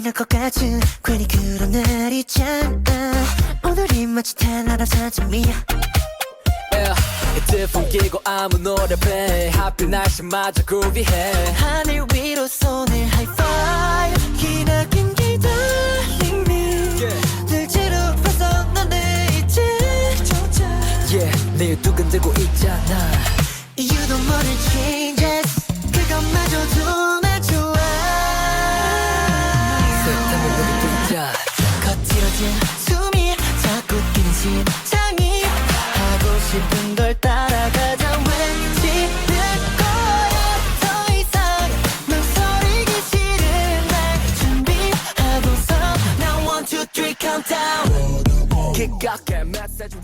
가능할 것 같은 괜히 그런 날 있잖아. 오늘이 마치 달나라 사점이야. 헤드폰 끼고 아무 노래 play. 하필 날씨마저 groovy해. 하늘 위로 손을 하이파이브. 기나긴 기다림이. 들지로 봐서 너네 이제 조차 yeah. 내일 두근대고 있잖아 심장이 하고 싶은 걸 따라가자 외치는 거야 더 이상 망설이기 싫은 날 준비하고서 Now one two three countdown 기각해 메시지